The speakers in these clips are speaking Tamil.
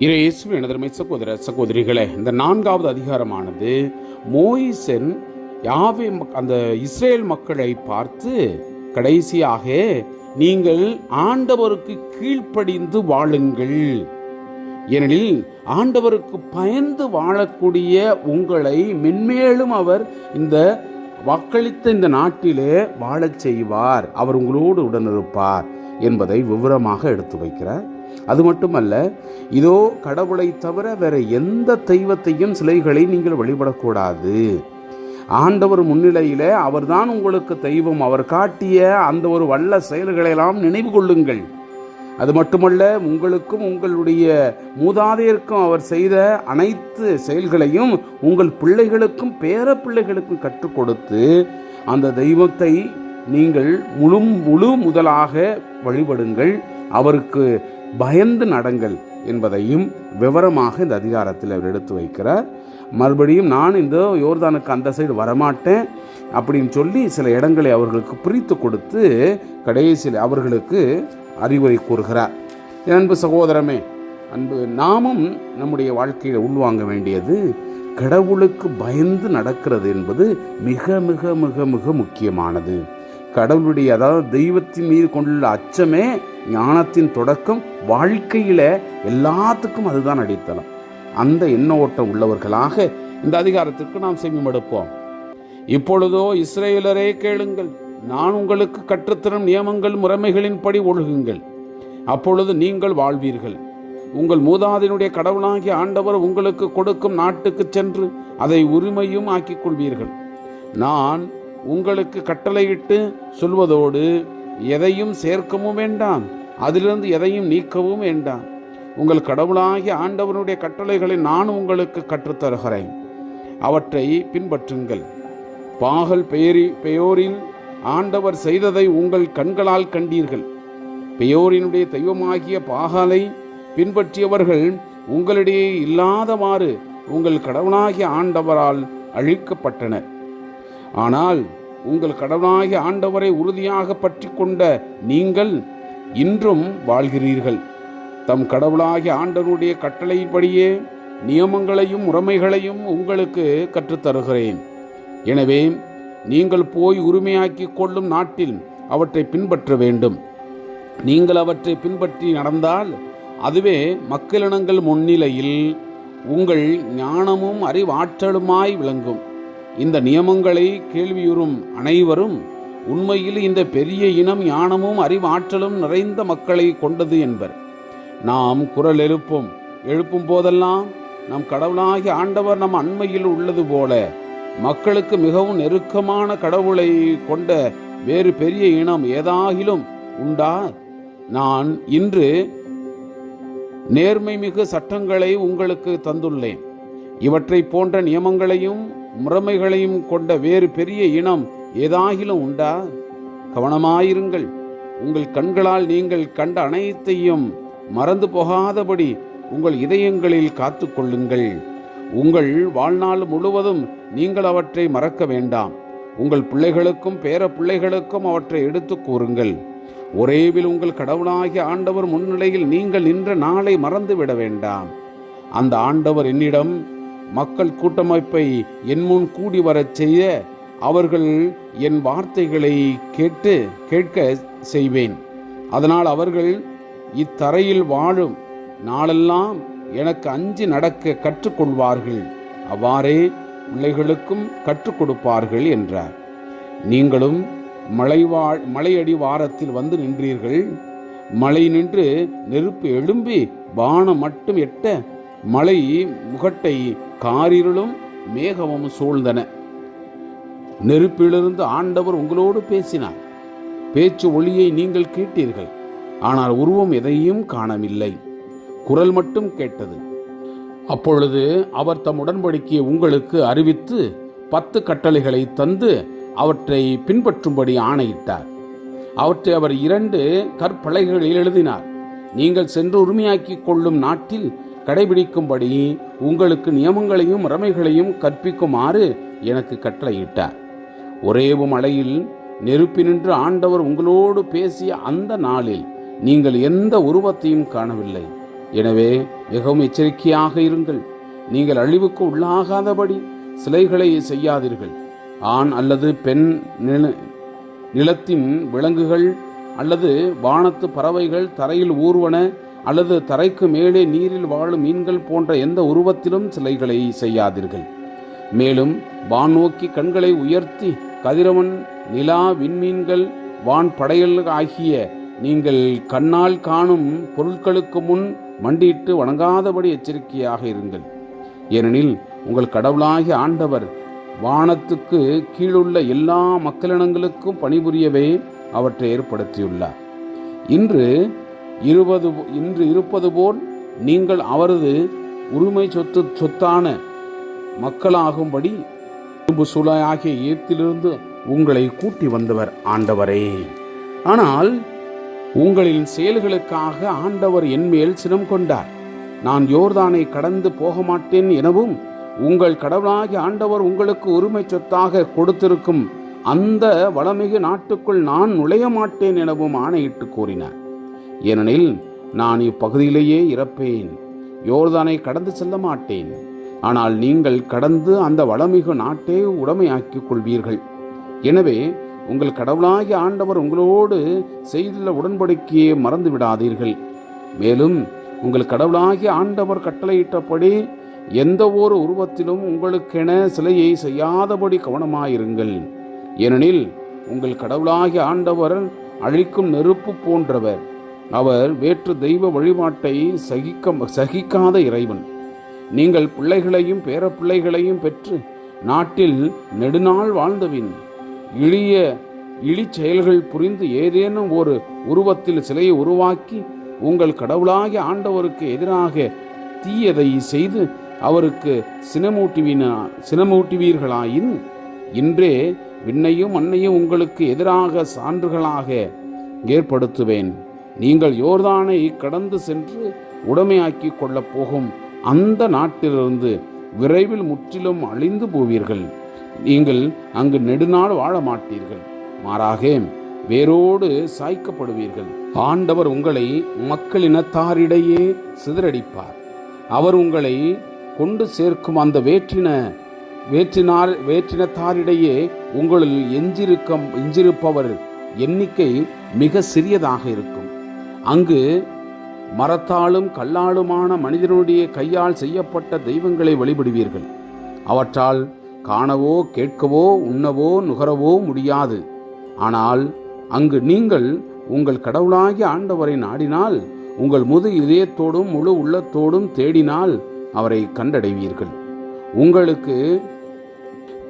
இயேசு எனதருமை சகோதர சகோதரிகளே இந்த நான்காவது அதிகாரமானது மோயிசன் யாவே மக்- அந்த இஸ்ரேல் மக்களை பார்த்து கடைசியாக நீங்கள் ஆண்டவருக்கு கீழ்ப்படிந்து வாழுங்கள். ஏனெனில் ஆண்டவருக்கு பயந்து வாழக்கூடிய உங்களை மென்மேலும் அவர் இந்த வாக்களித்த இந்த நாட்டிலே வாழச் செய்வார். அவர் உங்களோடு உடனிருப்பார் என்பதை விவரமாக எடுத்து வைக்கிறார். அது மட்டுமல்ல இதோ கடவுளை தவிர வேற எந்த தெய்வத்தையும் சிலைகளை நீங்கள் வழிபடக்கூடாது. ஆண்டவர் முன்னிலையில் அவர்தான் உங்களுக்கு தெய்வம். அவர் காட்டிய அந்த ஒரு வல்ல செயல்களையெல்லாம் நினைவு கொள்ளுங்கள். அது மட்டுமல்ல உங்களுக்கும் உங்களுடைய மூதாதையருக்கும் அவர் செய்த அனைத்து செயல்களையும் உங்கள் பிள்ளைகளுக்கும் பேர பிள்ளைகளுக்கும் கற்றுக் கொடுத்து அந்த தெய்வத்தை நீங்கள் முழு முழு முதலாக வழிபடுங்கள். அவருக்கு பயந்து நடங்கள் என்பதையும் விவரமாக இந்த அதிகாரத்தில் அவர் எடுத்து வைக்கிறார். மறுபடியும் நான் இந்த யோர்தானுக்கு அந்த சைடு வரமாட்டேன் அப்படின்னு சொல்லி சில இடங்களை அவர்களுக்கு பிரித்து கொடுத்து கடைசியில் அவர்களுக்கு அறிவுரை கூறுகிறார். அன்பு சகோதரமே அன்பு நாமும் நம்முடைய வாழ்க்கையில் உள்வாங்க வேண்டியது கடவுளுக்கு பயந்து நடக்கிறது என்பது மிக மிக மிக மிக முக்கியமானது. கடவுளுடைய அதாவது தெய்வத்தின் மீது கொண்டுள்ள அச்சமே ஞானத்தின் தொடக்கம் வாழ்க்கையில் எல்லாத்துக்கும் அதுதான் அடித்தளம். அந்த எண்ண ஓட்டம் உள்ளவர்களாக இந்த அதிகாரத்திற்கு நாம் செவிமடுப்போம். இப்பொழுதோ இஸ்ரேலரே கேளுங்கள் நான் உங்களுக்கு கற்றுத்தரும் நியமங்கள் முறைமைகளின்படி ஒழுகுங்கள். அப்பொழுது நீங்கள் வாழ்வீர்கள். உங்கள் மூதாதினுடைய கடவுளாகிய ஆண்டவர் உங்களுக்கு கொடுக்கும் நாட்டுக்கு சென்று அதை உரிமையும் ஆக்கிக் கொள்வீர்கள். நான் உங்களுக்கு கட்டளையிட்டு சொல்வதோடு எதையும் சேர்க்கவும் வேண்டாம். அதிலிருந்து எதையும் நீக்கவும் வேண்டாம். உங்கள் கடவுளாகிய ஆண்டவனுடைய கட்டளைகளை நான் உங்களுக்கு கற்றுத்தருகிறேன். அவற்றை பின்பற்றுங்கள். பாகல் பெயரி பெயோரில் ஆண்டவர் செய்ததை உங்கள் கண்களால் கண்டீர்கள். பெயோரினுடைய தெய்வமாகிய பாகாலை பின்பற்றியவர்கள் உங்களிடையே இல்லாதவாறு உங்கள் கடவுளாகிய ஆண்டவரால் அழிக்கப்பட்டனர். ஆனால் உங்கள் கடவுளாகிய ஆண்டவரை உறுதியாக பற்றி கொண்ட நீங்கள் இன்றும் வாழ்கிறீர்கள். தம் கடவுளாகிய ஆண்டவருடைய கட்டளையின்படியே நியமங்களையும் முறைமைகளையும் உங்களுக்கு கற்றுத்தருகிறேன். எனவே நீங்கள் போய் உரிமையாக்கிக் கொள்ளும் நாட்டில் அவற்றை பின்பற்ற வேண்டும். நீங்கள் அவற்றை பின்பற்றி நடந்தால் அதுவே மக்களினங்கள் முன்னிலையில் உங்கள் ஞானமும் அறிவாற்றலுமாய் விளங்கும். இந்த நியமங்களை கேள்வியுறும் அனைவரும் உண்மையில் இந்த பெரிய இனம் ஞானமும் அறிவாற்றலும் நிறைந்த மக்களை கொண்டது என்பர். நாம் குரல் எழுப்பும். எழுப்பும் போதெல்லாம் நம் கடவுளாகிய ஆண்டவர் நம் அண்மையில் உள்ளது போல மக்களுக்கு மிகவும் நெருக்கமான கடவுளை கொண்ட வேறு பெரிய இனம் ஏதாகிலும் உண்டா? நான் இன்று நேர்மை மிகு சட்டங்களை உங்களுக்கு தந்துள்ளேன். இவற்றை போன்ற நியமங்களையும் முறைமைகளையும் கொண்ட வேறு பெரிய இனம் ஏதாகிலும் உண்டா? கவனமாயிருங்கள். உங்கள் கண்களால் நீங்கள் கண்ட அனைத்தையும் மறந்து போகாதபடி உங்கள் இதயங்களில் காத்து கொள்ளுங்கள். உங்கள் வாழ்நாள் முழுவதும் நீங்கள் அவற்றை மறக்க வேண்டாம். உங்கள் பிள்ளைகளுக்கும் பேர பிள்ளைகளுக்கும் அவற்றை எடுத்துக் கூறுங்கள். ஒரேவில் உங்கள் கடவுளாகிய ஆண்டவர் முன்னிலையில் நீங்கள் நின்ற நாளை மறந்துவிட வேண்டாம். அந்த ஆண்டவர் என்னிடம் மக்கள் கூட்டமைப்பை என் முன் கூடி வரச் செய்ய அவர்கள் என் வார்த்தைகளை கேட்டு கேட்க செய்வேன். அதனால் அவர்கள் இத்தரையில் வாழும். நாளெல்லாம் எனக்கு அஞ்சு நடக்க கற்றுக்கொள்வார்கள். அவ்வாறே பிள்ளைகளுக்கும் கற்றுக் கொடுப்பார்கள் என்றார். நீங்களும் மலைவாழ் மலையடி வாரத்தில் வந்து நின்றீர்கள். மலை நின்று நெருப்பு எழும்பி வானம் மட்டும் எட்ட மலை முகட்டை காரிருளும் மேகமும் சூழ்ந்தன. நெருப்பிலிருந்து ஆண்டவர் உங்களோடு பேசினார். பேச்சு ஒளியை நீங்கள் கேட்டீர்கள். ஆனால் உருவம் எதையும் காணவில்லை. குரல் மட்டும் கேட்டது. அப்பொழுது அவர் தம் உடன்படிக்கையை உங்களுக்கு அறிவித்து பத்து கட்டளைகளை தந்து அவற்றை பின்பற்றும்படி ஆணையிட்டார். அவற்றை அவர் இரண்டு கற்பலகைகளில் எழுதினார். நீங்கள் சென்று உரிமையாக்கிக் கொள்ளும் நாட்டில் கடைபிடிக்கும்படி உங்களுக்கு நியமங்களையும் முறைமைகளையும் கற்பிக்குமாறு எனக்கு கட்டளையிட்டார். ஒரேவு மலையில் நெருப்பினின்று ஆண்டவர் உங்களோடு பேசிய அந்த நாளில் நீங்கள் எந்த உருவத்தையும் காணவில்லை. எனவே மிகவும் எச்சரிக்கையாக இருங்கள். நீங்கள் அழிவுக்கு உள்ளாகாதபடி சிலைகளை செய்யாதீர்கள். ஆண் அல்லது பெண் நில நிலத்தின் விலங்குகள் அல்லது வானத்து பறவைகள் தரையில் ஊர்வன அல்லது தரைக்கு மேலே நீரில் வாழும் மீன்கள் போன்ற எந்த உருவத்திலும் சிலைகளை செய்யாதீர்கள். மேலும் வான் நோக்கி கண்களை உயர்த்தி கதிரவன் நிலா விண்மீன்கள் வான் படையல் ஆகிய நீங்கள் கண்ணால் காணும் பொருட்களுக்கு முன் மண்டியிட்டு வணங்காதபடி எச்சரிக்கையாக இருங்கள். ஏனெனில் உங்கள் கடவுளாகிய ஆண்டவர் வானத்துக்கு கீழுள்ள எல்லா மக்களினங்களுக்கும் பணிபுரியவே அவற்றை ஏற்படுத்தியுள்ளார். இன்று இருபது இன்று இருப்பது போல் நீங்கள் அவரது உரிமை சொத்து சொத்தான மக்களாகும்படி இரும்பு ஆகிய ஏத்திலிருந்து உங்களை கூட்டி வந்தவர் ஆண்டவரே. ஆனால் உங்களின் செயல்களுக்காக ஆண்டவர் என்மேல் சினம் கொண்டார். நான் யோர்தானை கடந்து போக மாட்டேன் எனவும் உங்கள் கடவுளாகிய ஆண்டவர் உங்களுக்கு உரிமை சொத்தாக கொடுத்திருக்கும் அந்த வளமிகு நாட்டுக்குள் நான் நுழைய மாட்டேன் எனவும் ஆணையிட்டு கூறினார். ஏனெனில் நான் இப்பகுதியிலேயே இறப்பேன். யோர்தானை கடந்து செல்ல மாட்டேன். ஆனால் நீங்கள் கடந்து அந்த வளமிகு நாட்டை உடமையாக்கிக் கொள்வீர்கள். எனவே உங்கள் கடவுளாகிய ஆண்டவர் உங்களோடு செய்துள்ள உடன்படிக்கையை மறந்து விடாதீர்கள். மேலும் உங்கள் கடவுளாகிய ஆண்டவர் கட்டளையிட்டபடி எந்த ஒரு உருவத்திலும் உங்களுக்கென சிலையை செய்யாதபடி கவனமாயிருங்கள். ஏனெனில் உங்கள் கடவுளாகிய ஆண்டவர் அழிக்கும் நெருப்பு போன்றவர். அவர் வேற்று தெய்வ வழிபாட்டை சகிக்க சகிக்காத இறைவன். நீங்கள் பிள்ளைகளையும் பேரப்பிள்ளைகளையும் பெற்று நாட்டில் நெடுநாள் வாழ்ந்தவின் இழிய இழி செயல்கள் புரிந்து ஏதேனும் ஒரு உருவத்தில் சிலையை உருவாக்கி உங்கள் கடவுளாகிய ஆண்டவருக்கு எதிராக தீயதை செய்து அவருக்கு சினமூட்டுவினா சினமூட்டுவீர்களாயின் இன்றே விண்ணையும் மண்ணையும் உங்களுக்கு எதிராக சான்றுகளாக ஏற்படுத்துவேன். நீங்கள் யோர்தானை கடந்து சென்று உடமையாக்கி கொள்ளப் போகும் அந்த நாட்டிலிருந்து விரைவில் முற்றிலும் அழிந்து போவீர்கள். நீங்கள் அங்கு நெடுநாள் வாழ மாட்டீர்கள் மாறாக வேரோடு சாய்க்கப்படுவீர்கள். ஆண்டவர் உங்களை மக்களினத்தாரிடையே சிதறடிப்பார். அவர் உங்களை கொண்டு சேர்க்கும் அந்த வேற்றின வேற்றினார் வேற்றினத்தாரிடையே உங்களில் எஞ்சிருக்கம் எஞ்சிருப்பவர் எண்ணிக்கை மிக சிறியதாக இருக்கும். அங்கு மரத்தாலும் கல்லாலுமான மனிதனுடைய கையால் செய்யப்பட்ட தெய்வங்களை வழிபடுவீர்கள். அவற்றால் காணவோ கேட்கவோ உண்ணவோ நுகரவோ முடியாது. ஆனால் அங்கு நீங்கள் உங்கள் கடவுளாகிய ஆண்டவரை நாடினால் உங்கள் முது இதயத்தோடும் முழு உள்ளத்தோடும் தேடினால் அவரை கண்டடைவீர்கள். உங்களுக்கு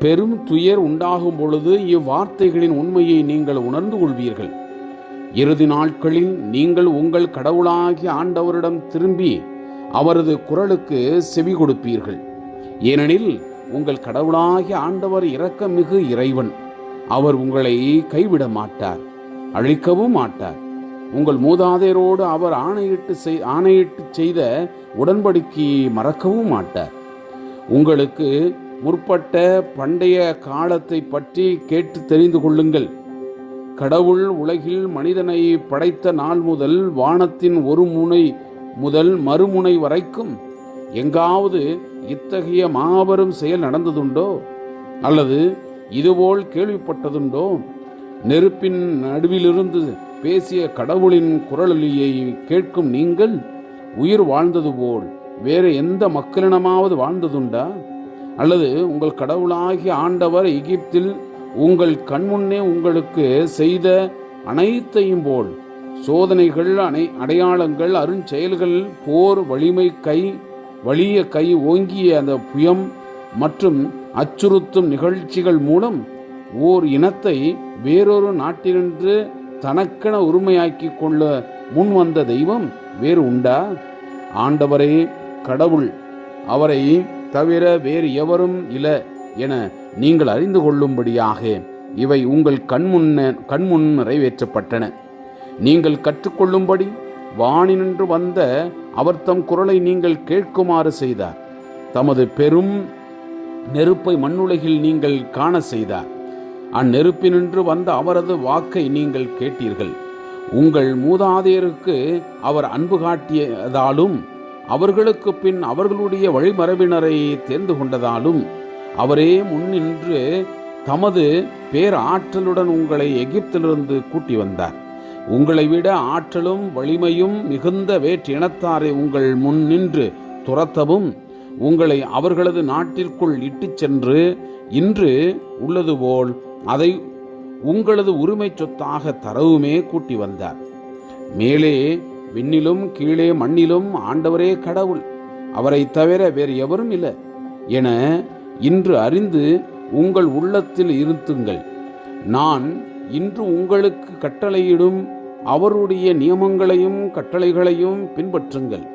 பெரும் துயர் உண்டாகும் பொழுது இவ்வார்த்தைகளின் உண்மையை நீங்கள் உணர்ந்து கொள்வீர்கள். இறுதி நாட்களில் நீங்கள் உங்கள் கடவுளாகிய ஆண்டவரிடம் திரும்பி அவரது குரலுக்கு செவி கொடுப்பீர்கள். ஏனெனில் உங்கள் கடவுளாகிய ஆண்டவர் இரக்கமிகு இறைவன். அவர் உங்களை கைவிட மாட்டார் அழிக்கவும் மாட்டார். உங்கள் மூதாதையரோடு அவர் ஆணையிட்டு செய் ஆணையிட்டு செய்த உடன்படிக்கையை மறக்கவும் மாட்டார். உங்களுக்கு முற்பட்ட பண்டைய காலத்தை பற்றி கேட்டு தெரிந்து கொள்ளுங்கள். கடவுள் உலகில் மனிதனை படைத்த நாள் முதல் வானத்தின் ஒரு முனை முதல் மறுமுனை வரைக்கும் எங்காவது இத்தகைய மாபெரும் செயல் நடந்ததுண்டோ? அல்லது இதுபோல் கேள்விப்பட்டதுண்டோ? நெருப்பின் நடுவிலிருந்து பேசிய கடவுளின் குரலொலியை கேட்கும் நீங்கள் உயிர் வாழ்ந்தது போல் வேறு எந்த மக்களினமாவது வாழ்ந்ததுண்டா? அல்லது உங்கள் கடவுளாகிய ஆண்டவர் எகிப்தில் உங்கள் கண்முன்னே உங்களுக்கு செய்த அனைத்தையும் போல். சோதனைகள் அனை அடையாளங்கள் அருஞ்செயல்கள் போர் வலிமை கை வலிய கை ஓங்கிய அந்த புயம் மற்றும் அச்சுறுத்தும் நிகழ்ச்சிகள் மூலம் ஓர் இனத்தை வேறொரு நாட்டினின்று தனக்கென உரிமையாக்கி கொள்ள முன் வந்த தெய்வம் வேறு உண்டா? ஆண்டவரே கடவுள் அவரை தவிர வேறு எவரும் இல என நீங்கள் அறிந்து கொள்ளும்படியாக இவை உங்கள் கண்முன்ன கண்முன் நிறைவேற்றப்பட்டன. நீங்கள் கற்றுக்கொள்ளும்படி வானினின்று வந்த அவர் தம் குரலை நீங்கள் கேட்குமாறு செய்தார். தமது பெரும் நெருப்பை மண்ணுலகில் நீங்கள் காண செய்தார். அந்நெருப்பினின்று வந்த அவரது வாக்கை நீங்கள் கேட்டீர்கள். உங்கள் மூதாதையருக்கு அவர் அன்பு காட்டியதாலும் அவர்களுக்கு பின் அவர்களுடைய வழிமரபினரை தேர்ந்து கொண்டதாலும் அவரே முன்னின்று தமது பேர் ஆற்றலுடன் உங்களை எகிப்திலிருந்து கூட்டி வந்தார். உங்களை விட ஆற்றலும் வலிமையும் மிகுந்த வேற்றினத்தாரை உங்கள் முன் நின்று துரத்தவும் உங்களை அவர்களது நாட்டிற்குள் இட்டுச் சென்று இன்று உள்ளது போல் அதை உங்களது உரிமை சொத்தாக தரவுமே கூட்டி வந்தார். மேலே விண்ணிலும் கீழே மண்ணிலும் ஆண்டவரே கடவுள். அவரை தவிர வேறு எவரும் இல்லை. என இன்று அறிந்து உங்கள் உள்ளத்தில் இருத்துங்கள். நான் இன்று உங்களுக்கு கட்டளையிடும் அவருடைய நியமங்களையும் கட்டளைகளையும் பின்பற்றுங்கள்.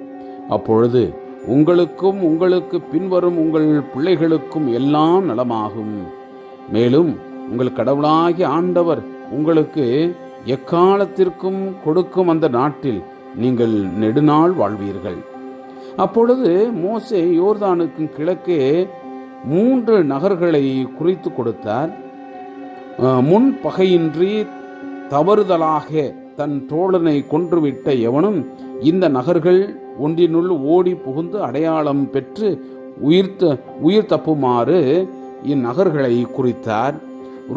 அப்பொழுது உங்களுக்கும் உங்களுக்கு பின்வரும் உங்கள் பிள்ளைகளுக்கும் எல்லாம் நலமாகும். மேலும் உங்கள் கடவுளாகிய ஆண்டவர் உங்களுக்கு எக்காலத்திற்கும் கொடுக்கும் அந்த நாட்டில் நீங்கள் நெடுநாள் வாழ்வீர்கள். அப்பொழுது மோசே யோர்தானுக்கும் கிழக்கே மூன்று நகர்களை குறித்து கொடுத்தார். முன் பகையின்றி தவறுதலாக தன் தோழனை கொன்றுவிட்ட எவனும் இந்த நகர்கள் ஒன்றினுள் ஓடி புகுந்து அடையாளம் பெற்று உயிர்த்த உயிர் தப்புமாறு இந்நகர்களை குறித்தார்.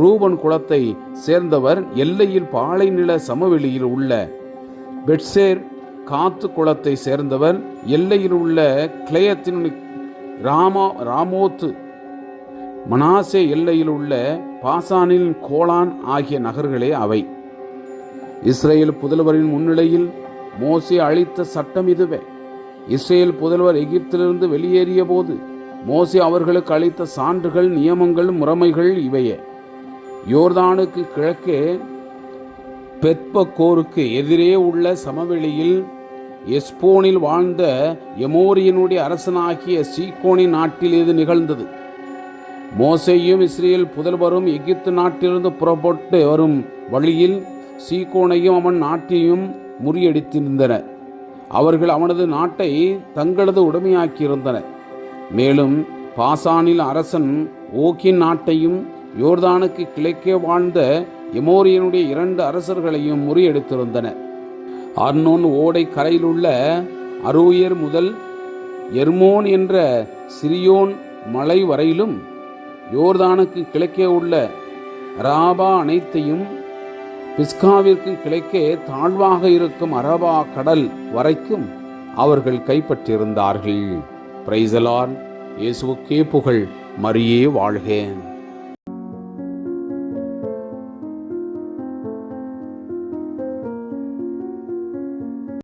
ரூபன் குலத்தை சேர்ந்தவர் எல்லையில் பாலைநில சமவெளியில் உள்ள பெட்சேர் காத்து குளத்தை சேர்ந்தவர் எல்லையில் உள்ள கிளையத்தின் ராமா ராமோத்து. மனாசே எல்லையில் உள்ள பாசானின் கோலான் ஆகிய நகர்களே அவை. இஸ்ரேல் புதல்வரின் முன்னிலையில் மோசே அளித்த சட்டம் இதுவே. இஸ்ரேல் புதல்வர் எகிப்திலிருந்து வெளியேறிய போது மோசே அவர்களுக்கு அளித்த சான்றுகள் நியமங்கள் முறைமைகள் இவையே. யோர்தானுக்கு கிழக்கே பெத்பக்கோருக்கு எதிரே உள்ள சமவெளியில் எஸ்போனில் வாழ்ந்த எமோரியனுடைய அரசனாகிய சீகோனின் நாட்டில் இது நிகழ்ந்தது. மோசையும் இஸ்ரேல் புதல்வரும் எகிப்து நாட்டிலிருந்து புறப்பட்டு வரும் வழியில் சீகோனையும் அவன் நாட்டையும் முறியடித்திருந்தனர் அவர்கள் அவனது நாட்டை தங்களது உடமையாக்கியிருந்தனர் மேலும் பாசானில் அரசன் ஓக்கின் நாட்டையும் யோர்தானுக்கு கிழக்கே வாழ்ந்த எமோரியனுடைய இரண்டு அரசர்களையும் முறியடித்திருந்தனர் அர்னோன் ஓடை கரையில் உள்ள அரூயர் முதல் எர்மோன் என்ற சிரியோன் மலை வரையிலும் யோர்தானுக்கு கிழக்கே உள்ள ராபா அனைத்தையும் பிஸ்காவிற்கு கிழக்கே தாழ்வாக இருக்கும் அரபா கடல் வரைக்கும் அவர்கள் கைப்பற்றியிருந்தார்கள். பிரைசலான் இயேசுக்கே புகழ். மரியே வாழ்க.